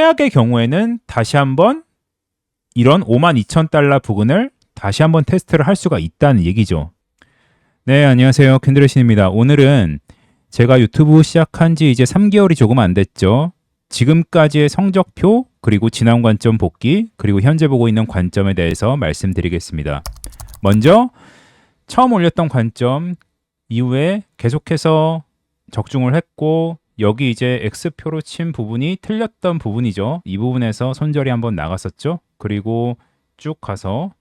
최악의 경우에는 다시 한번 이런 52,000달러 부근을 다시 한번 테스트를 할 수가 있다는 얘기죠. 네, 안녕하세요. 캔드레신입니다. 오늘은 제가 유튜브 시작한 지 이제 3개월이 조금 안 됐죠. 지금까지의 성적표, 그리고 지난 관점 복귀, 그리고 현재 보고 있는 관점에 대해서 말씀드리겠습니다. 먼저 처음 올렸던 관점 이후에 계속해서 적중을 했고 여기 이제 X표로 친 부분이 틀렸던 부분이죠. 이 부분에서 손절이 한번 나갔었죠. 그리고 쭉 가서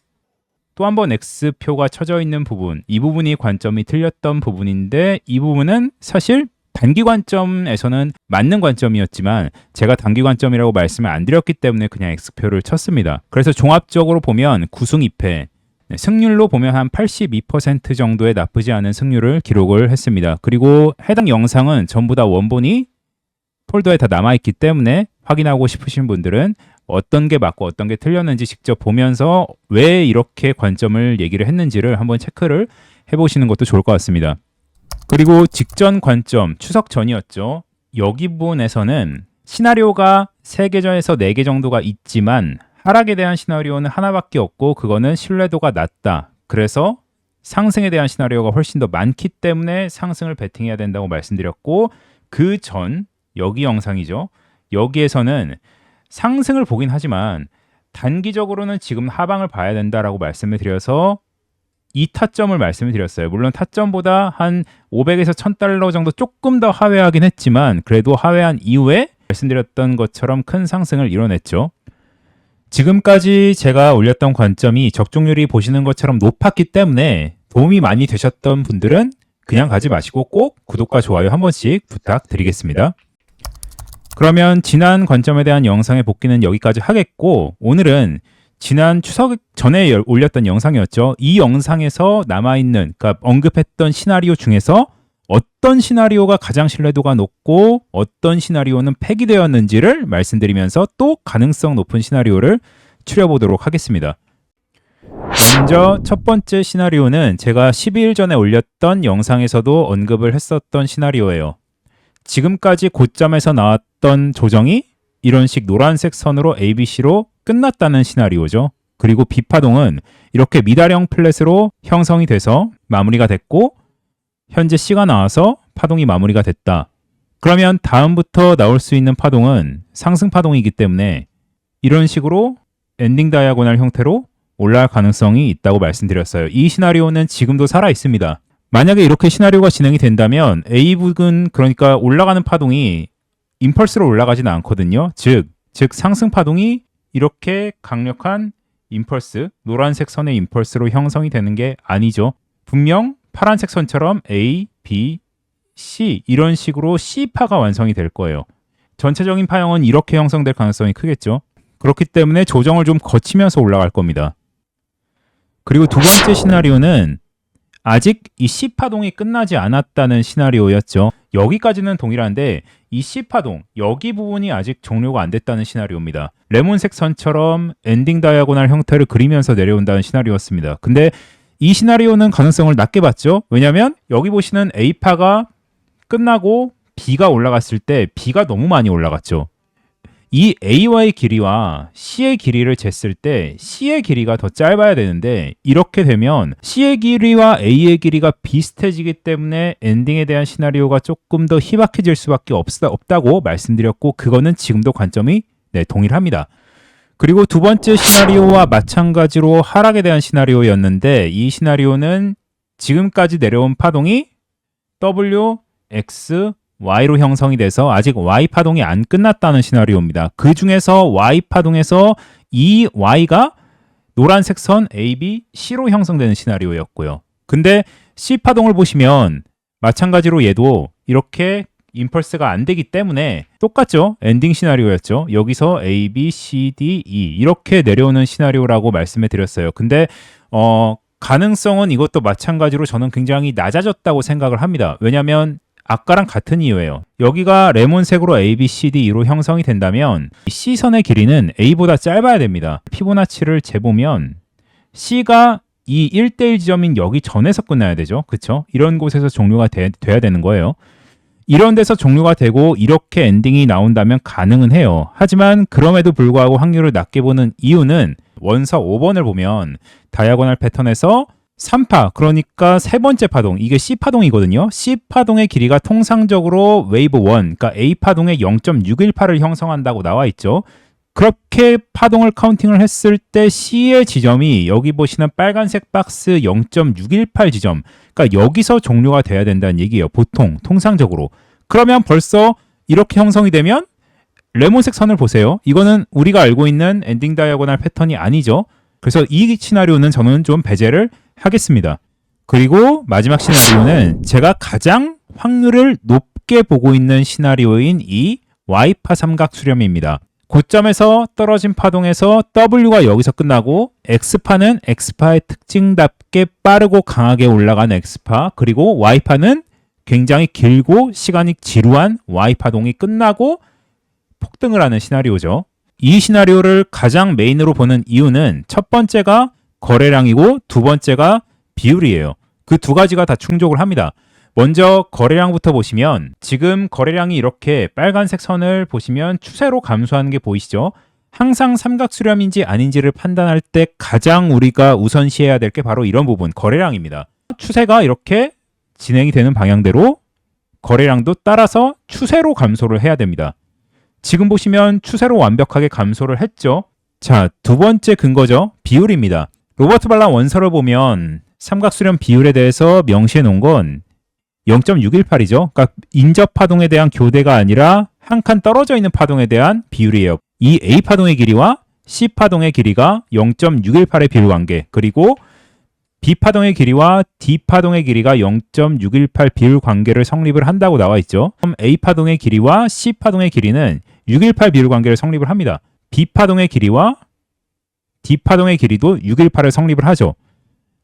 또 한번 X표가 쳐져 있는 부분, 이 부분이 관점이 틀렸던 부분인데 이 부분은 사실 단기 관점에서는 맞는 관점이었지만 제가 단기 관점이라고 말씀을 안 드렸기 때문에 그냥 X표를 쳤습니다. 그래서 종합적으로 보면 9승 2패, 네, 승률로 보면 한 82% 정도의 나쁘지 않은 승률을 기록을 했습니다. 그리고 해당 영상은 전부 다 원본이 폴더에 다 남아있기 때문에 확인하고 싶으신 분들은 어떤 게 맞고 어떤 게 틀렸는지 직접 보면서 왜 이렇게 관점을 얘기를 했는지를 한번 체크를 해보시는 것도 좋을 것 같습니다. 그리고 직전 관점, 추석 전이었죠. 여기 부분에서는 시나리오가 3개 전에서 4개 정도가 있지만 하락에 대한 시나리오는 하나밖에 없고 그거는 신뢰도가 낮다. 그래서 상승에 대한 시나리오가 훨씬 더 많기 때문에 상승을 베팅해야 된다고 말씀드렸고 그 전 여기 영상이죠. 여기에서는 상승을 보긴 하지만 단기적으로는 지금 하방을 봐야 된다라고 말씀을 드려서 이 타점을 말씀을 드렸어요. 물론 타점보다 한 500에서 1000달러 정도 조금 더 하회하긴 했지만 그래도 하회한 이후에 말씀드렸던 것처럼 큰 상승을 이뤄냈죠. 지금까지 제가 올렸던 관점이 적중률이 보시는 것처럼 높았기 때문에 도움이 많이 되셨던 분들은 그냥 가지 마시고 꼭 구독과 좋아요 한 번씩 부탁드리겠습니다. 그러면 지난 관점에 대한 영상의 복귀는 여기까지 하겠고 오늘은 지난 추석 전에 올렸던 영상이었죠. 이 영상에서 남아있는, 그러니까 언급했던 시나리오 중에서 어떤 시나리오가 가장 신뢰도가 높고 어떤 시나리오는 폐기되었는지를 말씀드리면서 또 가능성 높은 시나리오를 추려보도록 하겠습니다. 먼저 첫 번째 시나리오는 제가 12일 전에 올렸던 영상에서도 언급을 했었던 시나리오예요. 지금까지 고점에서 나왔던 조정이 이런 식 노란색 선으로 ABC로 끝났다는 시나리오죠. 그리고 B파동은 이렇게 미다령 플랫으로 형성이 돼서 마무리가 됐고 현재 C가 나와서 파동이 마무리가 됐다. 그러면 다음부터 나올 수 있는 파동은 상승 파동이기 때문에 이런 식으로 엔딩 다이아고날 형태로 올라갈 가능성이 있다고 말씀드렸어요. 이 시나리오는 지금도 살아 있습니다. 만약에 이렇게 시나리오가 진행이 된다면 A 부근 그러니까 올라가는 파동이 임펄스로 올라가지는 않거든요. 즉, 즉 상승 파동이 이렇게 강력한 임펄스, 노란색 선의 임펄스로 형성이 되는 게 아니죠. 분명 파란색 선처럼 A, B, C 이런 식으로 C파가 완성이 될 거예요. 전체적인 파형은 이렇게 형성될 가능성이 크겠죠. 그렇기 때문에 조정을 좀 거치면서 올라갈 겁니다. 그리고 두 번째 시나리오는 아직 이 C파동이 끝나지 않았다는 시나리오였죠. 여기까지는 동일한데 이 C파동, 여기 부분이 아직 종료가 안 됐다는 시나리오입니다. 레몬색 선처럼 엔딩 다이아고날 형태를 그리면서 내려온다는 시나리오였습니다. 근데 이 시나리오는 가능성을 낮게 봤죠. 왜냐하면 여기 보시는 A파가 끝나고 B가 올라갔을 때 B가 너무 많이 올라갔죠. 이 AY 길이와 C의 길이를 쟀을 때 C의 길이가 더 짧아야 되는데 이렇게 되면 C의 길이와 A의 길이가 비슷해지기 때문에 엔딩에 대한 시나리오가 조금 더 희박해질 수밖에 없, 없다고 말씀드렸고 그거는 지금도 관점이 네, 동일합니다. 그리고 두 번째 시나리오와 마찬가지로 하락에 대한 시나리오였는데 이 시나리오는 지금까지 내려온 파동이 W, X, Y로 형성이 돼서 아직 Y 파동이 안 끝났다는 시나리오입니다. 그 중에서 Y 파동에서 이 Y가 노란색 선 A, B, C로 형성되는 시나리오였고요. 근데 C 파동을 보시면 마찬가지로 얘도 이렇게 임펄스가 안 되기 때문에 똑같죠. 엔딩 시나리오였죠. 여기서 A, B, C, D, E 이렇게 내려오는 시나리오라고 말씀해 드렸어요. 근데 어 가능성은 이것도 마찬가지로 저는 굉장히 낮아졌다고 생각을 합니다. 왜냐하면 아까랑 같은 이유예요. 여기가 레몬색으로 A, B, C, D, E로 형성이 된다면 C선의 길이는 A보다 짧아야 됩니다. 피보나치를 재보면 C가 이 1대1 지점인 여기 전에서 끝나야 되죠. 그쵸? 이런 곳에서 종료가 돼, 돼야 되는 거예요. 이런 데서 종료가 되고 이렇게 엔딩이 나온다면 가능은 해요. 하지만 그럼에도 불구하고 확률을 낮게 보는 이유는 원서 5번을 보면 다이아고널 패턴에서 3파 그러니까 세 번째 파동 이게 C 파동이거든요. C 파동의 길이가 통상적으로 웨이브 1 그러니까 A 파동의 0.618을 형성한다고 나와 있죠. 그렇게 파동을 카운팅을 했을 때 C의 지점이 여기 보시는 빨간색 박스 0.618 지점 그러니까 여기서 종료가 돼야 된다는 얘기예요. 보통 통상적으로 그러면 벌써 이렇게 형성이 되면 레몬색 선을 보세요. 이거는 우리가 알고 있는 엔딩 다이아고널 패턴이 아니죠. 그래서 이 시나리오는 저는 좀 배제를 하겠습니다. 그리고 마지막 시나리오는 제가 가장 확률을 높게 보고 있는 시나리오인 이 Y파 삼각 수렴입니다. 고점에서 떨어진 파동에서 W가 여기서 끝나고 X파는 X파의 특징답게 빠르고 강하게 올라가는 X파 그리고 Y파는 굉장히 길고 시간이 지루한 Y파동이 끝나고 폭등을 하는 시나리오죠. 이 시나리오를 가장 메인으로 보는 이유는 첫 번째가 거래량이고 두 번째가 비율이에요. 그 두 가지가 다 충족을 합니다. 먼저 거래량부터 보시면 지금 거래량이 이렇게 빨간색 선을 보시면 추세로 감소하는 게 보이시죠? 항상 삼각 수렴인지 아닌지를 판단할 때 가장 우리가 우선시해야 될 게 바로 이런 부분, 거래량입니다. 추세가 이렇게 진행이 되는 방향대로 거래량도 따라서 추세로 감소를 해야 됩니다. 지금 보시면 추세로 완벽하게 감소를 했죠. 자, 두 번째 근거죠. 비율입니다. 로버트 발란 원서를 보면 삼각수렴 비율에 대해서 명시해 놓은 건 0.618이죠. 그러니까 인접 파동에 대한 교대가 아니라 한 칸 떨어져 있는 파동에 대한 비율이에요. 이 A 파동의 길이와 C 파동의 길이가 0.618의 비율 관계, 그리고 B 파동의 길이와 D 파동의 길이가 0.618 비율 관계를 성립을 한다고 나와 있죠. 그럼 A 파동의 길이와 C 파동의 길이는 618 비율 관계를 성립을 합니다. B 파동의 길이와 D 파동의 길이도 618을 성립을 하죠.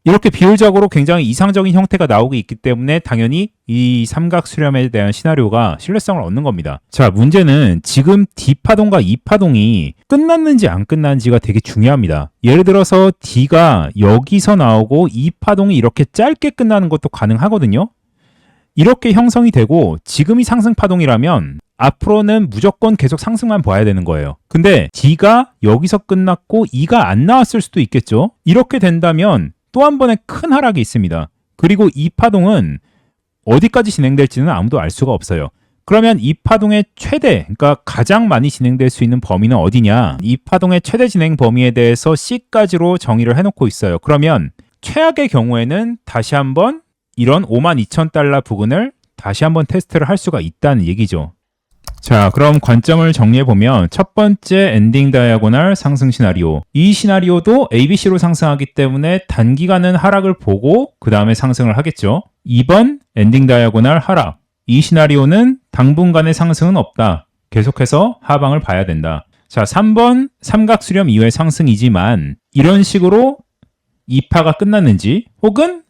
이렇게 비율적으로 굉장히 이상적인 형태가 나오고 있기 때문에 당연히 이 삼각 수렴에 대한 시나리오가 신뢰성을 얻는 겁니다. 자, 문제는 지금 D파동과 E파동이 끝났는지 안 끝났는지가 되게 중요합니다. 예를 들어서 D가 여기서 나오고 E파동이 이렇게 짧게 끝나는 것도 가능하거든요. 이렇게 형성이 되고 지금이 상승파동이라면 앞으로는 무조건 계속 상승만 봐야 되는 거예요. 근데 D가 여기서 끝났고 E가 안 나왔을 수도 있겠죠. 이렇게 된다면 또 한 번의 큰 하락이 있습니다. 그리고 이 파동은 어디까지 진행될지는 아무도 알 수가 없어요. 그러면 이 파동의 최대, 그러니까 가장 많이 진행될 수 있는 범위는 어디냐? 이 파동의 최대 진행 범위에 대해서 C까지로 정의를 해놓고 있어요. 그러면 최악의 경우에는 다시 한번 이런 52,000달러 부근을 다시 한번 테스트를 할 수가 있다는 얘기죠. 자, 그럼 관점을 정리해 보면 첫 번째 엔딩 다이아고널 상승 시나리오. 이 시나리오도 ABC로 상승하기 때문에 단기간은 하락을 보고 그 다음에 상승을 하겠죠. 2번 엔딩 다이아고널 하락. 이 시나리오는 당분간의 상승은 없다. 계속해서 하방을 봐야 된다. 자, 3번 삼각 수렴 이후의 상승이지만 이런 식으로 2파가 끝났는지 혹은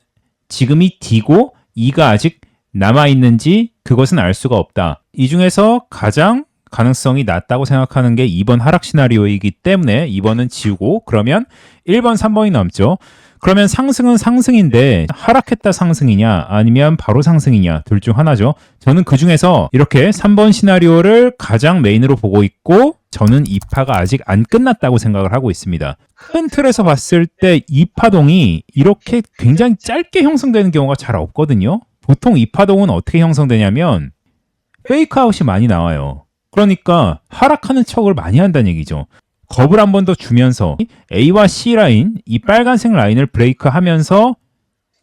지금이 D고 E가 아직 남아있는지 그것은 알 수가 없다. 이 중에서 가장 가능성이 낮다고 생각하는 게 2번 하락 시나리오이기 때문에 2번은 지우고 그러면 1번, 3번이 남죠. 그러면 상승은 상승인데 하락했다 상승이냐 아니면 바로 상승이냐 둘 중 하나죠. 저는 그 중에서 이렇게 3번 시나리오를 가장 메인으로 보고 있고 저는 2파가 아직 안 끝났다고 생각을 하고 있습니다. 큰 틀에서 봤을 때 2파동이 이렇게 굉장히 짧게 형성되는 경우가 잘 없거든요. 보통 이 파동은 어떻게 형성되냐면 페이크아웃이 많이 나와요. 그러니까 하락하는 척을 많이 한다는 얘기죠. 겁을 한 번 더 주면서 A와 C 라인, 이 빨간색 라인을 브레이크 하면서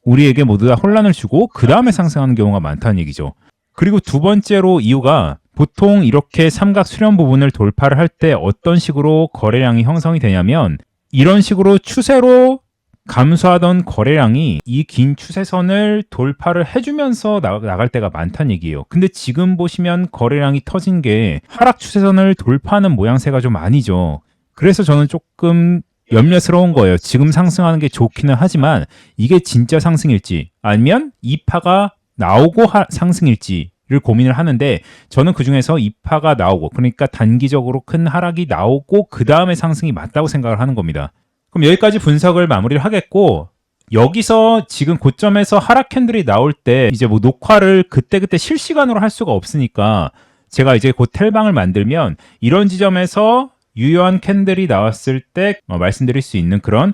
우리에게 모두 다 혼란을 주고 그 다음에 상승하는 경우가 많다는 얘기죠. 그리고 두 번째로 이유가 보통 이렇게 삼각 수렴 부분을 돌파를 할 때 어떤 식으로 거래량이 형성이 되냐면 이런 식으로 추세로 감소하던 거래량이 이 긴 추세선을 돌파를 해주면서 나, 갈 때가 많다는 얘기예요. 근데 지금 보시면 거래량이 터진 게 하락 추세선을 돌파하는 모양새가 좀 아니죠. 그래서 저는 조금 염려스러운 거예요. 지금 상승하는 게 좋기는 하지만 이게 진짜 상승일지 아니면 이 파가 나오고 하, 상승일지를 고민을 하는데 저는 그 중에서 이 파가 나오고 그러니까 단기적으로 큰 하락이 나오고 그 다음에 상승이 맞다고 생각을 하는 겁니다. 그럼 여기까지 분석을 마무리를 하겠고 여기서 지금 고점에서 하락 캔들이 나올 때 이제 뭐 녹화를 그때그때 실시간으로 할 수가 없으니까 제가 이제 곧 텔방을 만들면 이런 지점에서 유효한 캔들이 나왔을 때 어, 말씀드릴 수 있는 그런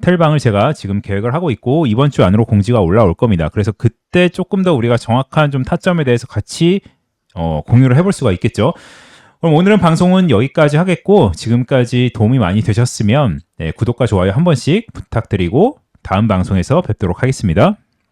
텔방을 제가 지금 계획을 하고 있고 이번 주 안으로 공지가 올라올 겁니다. 그래서 그때 조금 더 우리가 정확한 좀 타점에 대해서 같이 어, 공유를 해볼 수가 있겠죠. 그럼 오늘은 방송은 여기까지 하겠고 지금까지 도움이 많이 되셨으면 네, 구독과 좋아요 한 번씩 부탁드리고 다음 방송에서 뵙도록 하겠습니다.